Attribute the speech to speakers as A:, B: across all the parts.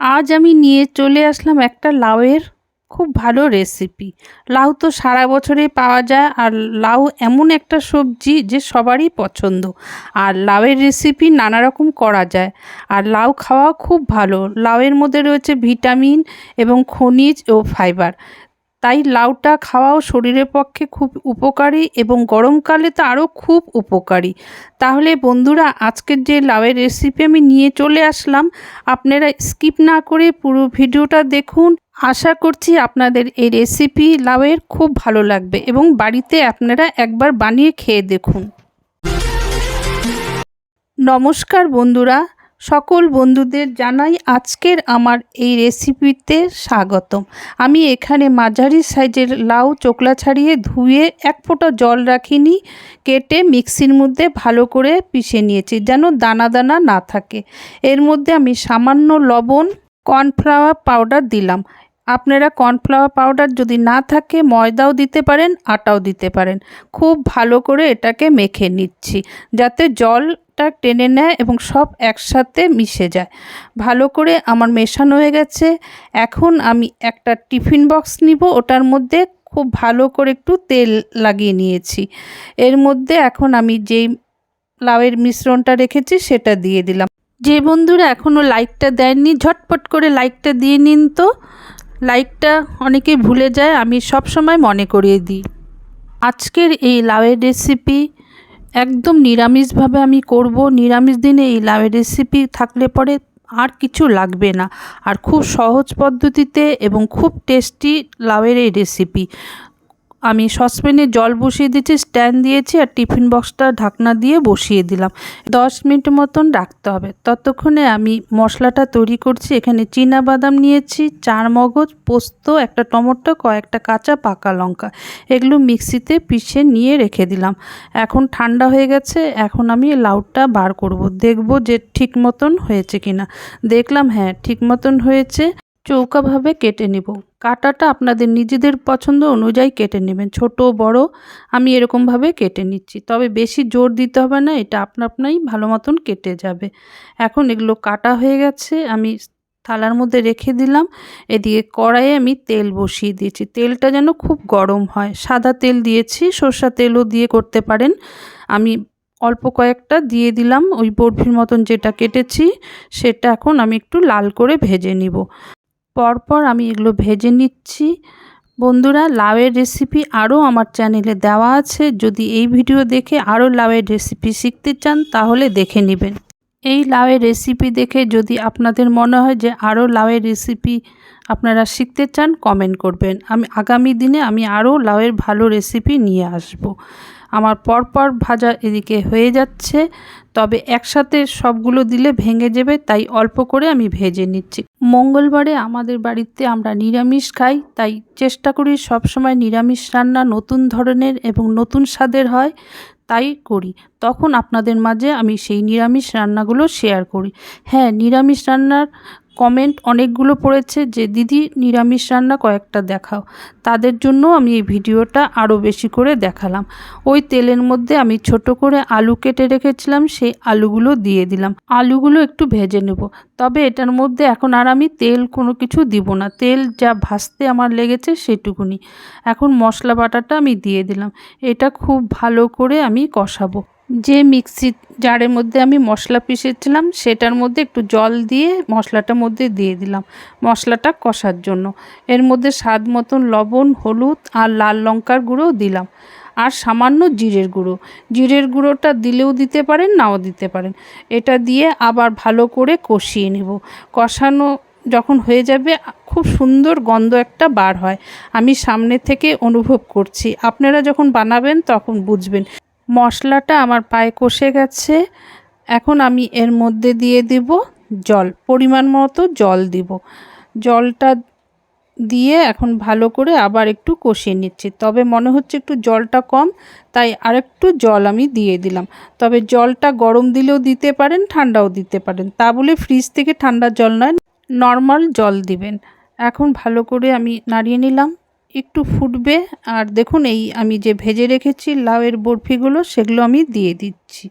A: আজ আমি নিয়ে চলে আসলাম একটা লাউয়ের খুব ভালো রেসিপি লাউ তো সারা বছরে পাওয়া যায় আর লাউ এমন একটা সবজি যে সবারই পছন্দ। আর লাউয়ের রেসিপি নানা রকম করা যায়। আর লাউ খাওয়া খুব ভালো। লাউয়ের মধ্যে রয়েছে ভিটামিন এবং খনিজ ও ফাইবার। তাই লাউটা খাওয়াও শরীরের পক্ষে খুব উপকারী এবং গরমকালে তো আরও খুব উপকারী। তাহলে বন্ধুরা, আজকের যে লাউয়ের রেসিপি আমি নিয়ে চলে আসলাম, আপনারা স্কিপ না করে পুরো ভিডিওটা দেখুন। আশা করছি আপনাদের এই রেসিপি লাউয়ের খুব ভালো লাগবে এবং বাড়িতে আপনারা একবার বানিয়ে খেয়ে দেখুন। নমস্কার বন্ধুরা সকল বন্ধুদের জানাই আজকের আমার এই রেসিপিতে স্বাগতম। আমি এখানে মাঝারি সাইজের লাউ চোকলা ছাড়িয়ে ধুয়ে এক ফোঁটা জল রাখিনি, কেটে মিক্সির মধ্যে ভালো করে পিষে নিয়েছি যেন দানা দানা না থাকে। এর মধ্যে আমি সামান্য লবণ, কর্নফ্লাওয়ার পাউডার দিলাম। আপনারা কর্নফ্লাওয়ার পাউডার যদি না থাকে, ময়দাও দিতে পারেন, আটাও দিতে পারেন। খুব ভালো করে এটাকে মেখে নিচ্ছি। যাতে জলটা টেনে নেয় এবং সব একসাথে মিশে যায়। ভালো করে আমার মেশানো হয়ে গেছে। এখন আমি একটা টিফিন বক্স নিব। ওটার মধ্যে খুব ভালো করে একটু তেল লাগিয়ে নিয়েছি। এর মধ্যে এখন আমি যেই লাউয়ের মিশ্রণটা রেখেছি সেটা দিয়ে দিলাম। যে বন্ধুরা এখনও লাইকটা দেননি ঝটপট করে লাইকটা দিয়ে নিন তো। লাইকটা অনেকে ভুলে যায়, আমি সব সময় মনে করিয়ে দিই। আজকের এই লাউয়ের রেসিপি একদম নিরামিষভাবে আমি করব। নিরামিষ দিনে এই লাউয়ের রেসিপি থাকলে পরে আর কিছু লাগবে না। আর খুব সহজ পদ্ধতিতে এবং খুব টেস্টি লাউয়ের এই রেসিপি আমি সসপ্যানে জল বসিয়ে দিয়েছি, স্ট্যান্ড দিয়েছি আর টিফিন বক্সটা ঢাকনা দিয়ে বসিয়ে দিলাম। দশ মিনিট মতন রাখতে হবে। ততক্ষণে আমি মশলাটা তৈরি করছি। এখানে চীনা বাদাম নিয়েছি, চার মগজ, পোস্ত, একটা টমেটো, কয়েকটা কাঁচা পাকা লঙ্কা। এগুলো মিক্সিতে পিষে নিয়ে রেখে দিলাম। এখন ঠান্ডা হয়ে গেছে। এখন আমি লাউটা বার করব। দেখব যে ঠিক মতন হয়েছে কিনা। দেখলাম হ্যাঁ ঠিক মতন হয়েছে। চৌকাভাবে কেটে নেব। কাটাটা আপনাদের নিজেদের পছন্দ অনুযায়ী কেটে নেবেন। ছোট, বড়, আমি এরকমভাবে কেটে নিচ্ছি। তবে বেশি জোর দিতে হবে না, এটা আপনা আপনাই ভালো মতন কেটে যাবে। এখন এগুলো কাটা হয়ে গেছে, আমি থালার মধ্যে রেখে দিলাম। এদিকে কড়াইয়ে আমি তেল বসিয়ে দিয়েছি। তেলটা যেন খুব গরম হয়। সাদা তেল দিয়েছি সর্ষা তেলও দিয়ে করতে পারেন। আমি অল্প কয়েকটা দিয়ে দিলাম, ওই বরফির মতন যেটা কেটেছি, সেটা এখন আমি একটু লাল করে ভেজে নিব। পরপর আমি এগুলো ভেজে নিচ্ছি। বন্ধুরা, লাউয়ের রেসিপি আরও আমার চ্যানেলে দেওয়া আছে। যদি এই ভিডিও দেখে আরও লাউয়ের রেসিপি শিখতে চান, তাহলে দেখে নেবেন। এই লাউয়ের রেসিপি দেখে যদি আপনাদের মনে হয় যে আরও লাউয়ের রেসিপি আপনারা শিখতে চান কমেন্ট করবেন। আমি আগামী দিনে আমি আরও লাউয়ের ভালো রেসিপি নিয়ে আসব। আমার পরপর ভাজা এদিকে হয়ে যাচ্ছে। তবে একসাথে সবগুলো দিলে ভেঙে যাবে, তাই অল্প করে আমি ভেজে নিচ্ছি। মঙ্গলবারে আমাদের বাড়িতে আমরা নিরামিষ খাই, তাই চেষ্টা করি সবসময় নিরামিষ রান্না নতুন ধরনের এবং নতুন স্বাদের হয়, তাই করি। তখন আপনাদের মাঝে আমি সেই নিরামিষ রান্নাগুলো শেয়ার করি। হ্যাঁ নিরামিষ রান্নার কমেন্ট অনেকগুলো পড়েছে যে, দিদি, নিরামিষ রান্না কয়েকটা দেখাও। তাদের জন্য আমি এই ভিডিওটা আরও বেশি করে দেখালাম। ওই তেলের মধ্যে আমি ছোট করে আলু কেটে রেখেছিলাম, সেই আলুগুলো দিয়ে দিলাম। আলুগুলো একটু ভেজে নেব। তবে এটার মধ্যে এখন আর আমি তেল কোনো কিছু দিব না। তেল যা ভাজতে আমার লেগেছে সেটুকুনি। এখন মশলা বাটাটা আমি দিয়ে দিলাম। এটা খুব ভালো করে আমি কষাবো। যে মিক্সি জারের মধ্যে আমি মশলা পিষেছিলাম, সেটার মধ্যে একটু জল দিয়ে মশলাটার মধ্যে দিয়ে দিলাম। মশলাটা কষার জন্য। এর মধ্যে স্বাদ মতন লবণ, হলুদ আর লাল লঙ্কার গুঁড়ো দিলাম। আর সামান্য জিরের গুঁড়ো। জিরের গুঁড়োটা দিলেও দিতে পারেন, নাও দিতে পারেন। এটা দিয়ে আবার ভালো করে কষিয়ে নেব। কষানো যখন হয়ে যাবে, খুব সুন্দর গন্ধ একটা বার হয়। আমি সামনে থেকে অনুভব করছি। আপনারা যখন বানাবেন, তখন বুঝবেন। মশলাটা আমার পায়ে কষে গেছে। এখন আমি এর মধ্যে দিয়ে দিব জল, পরিমাণ মতো জল দিব। জলটা দিয়ে এখন ভালো করে আবার একটু কষিয়ে নিচ্ছি। তবে মনে হচ্ছে একটু জলটা কম, তাই আরেকটু জল আমি দিয়ে দিলাম। তবে জলটা গরম দিলেও দিতে পারেন, ঠান্ডাও দিতে পারেন। তা বলে ফ্রিজ থেকে ঠান্ডা জল নয়, নর্মাল জল দিবেন। এখন ভালো করে আমি নাড়িয়ে নিলাম। একটু ফুটবে। আর দেখুন, এই আমি যে ভেজে রেখেছি লাউয়ের বরফিগুলো, সেগুলো আমি দিয়ে দিচ্ছি।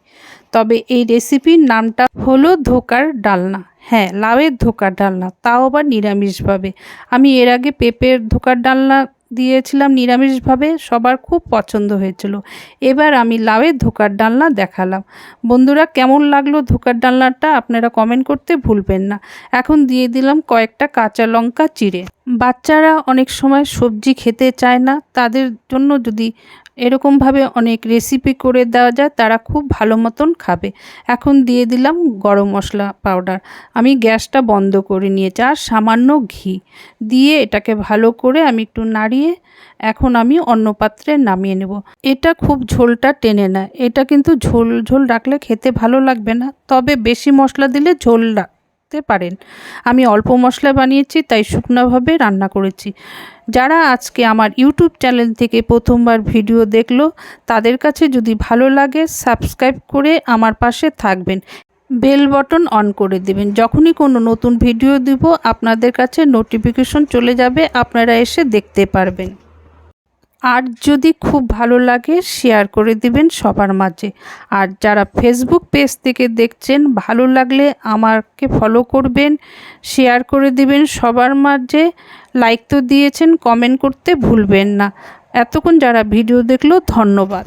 A: তবে এই রেসিপির নামটা হলো ধোকার ডালনা। হ্যাঁ লাউয়ের ধোকার ডালনা, তাও আবার নিরামিষভাবে। আমি এর আগে পেঁপের ধোকার ডালনা দিয়েছিলাম নিরামিষভাবে, সবার খুব পছন্দ হয়েছিল। এবার আমি লাউয়ের ধোকার ডালনা দেখালাম। বন্ধুরা, কেমন লাগল ধোকার ডালনাটা? আপনারা কমেন্ট করতে ভুলবেন না। এখন দিয়ে দিলাম কয়েকটা কাঁচা লঙ্কা চিড়ে। বাচ্চারা অনেক সময় সবজি খেতে চায় না। তাদের জন্য যদি এরকমভাবে অনেক রেসিপি করে দেওয়া যায়, তারা খুব ভালো মতন খাবে। এখন দিয়ে দিলাম গরম মশলা পাউডার আমি গ্যাসটা বন্ধ করে নিয়েছি, আর সামান্য ঘি। দিয়ে এটাকে ভালো করে আমি একটু নাড়িয়ে এখন আমি অন্য পাত্রে নামিয়ে নেব। এটা খুব ঝোলটা টেনে না এটা কিন্তু ঝোল ঝোল রাখলে খেতে ভালো লাগবে না। তবে বেশি মশলা দিলে ঝোল রাখতে পারেন। আমি অল্প মশলা বানিয়েছি, তাই শুকনোভাবে রান্না করেছি। যারা আজকে আমার ইউটিউব চ্যানেল থেকে প্রথমবার ভিডিও দেখল, তাদের কাছে যদি ভালো লাগে, সাবস্ক্রাইব করে আমার পাশে থাকবেন। বেল বটন অন করে দেবেন। যখনই কোনো নতুন ভিডিও দিব, আপনাদের কাছে নোটিফিকেশন চলে যাবে, আপনারা এসে দেখতে পারবেন। আর যদি খুব ভালো লাগে শেয়ার করে দিবেন সবার মাঝে। আর যারা ফেসবুক পেজ থেকে দেখছেন, ভালো লাগলে আমাকে ফলো করবেন শেয়ার করে দিবেন সবার মাঝে। লাইক তো দিয়েছেন কমেন্ট করতে ভুলবেন না। এতক্ষণ যারা ভিডিও দেখল, ধন্যবাদ।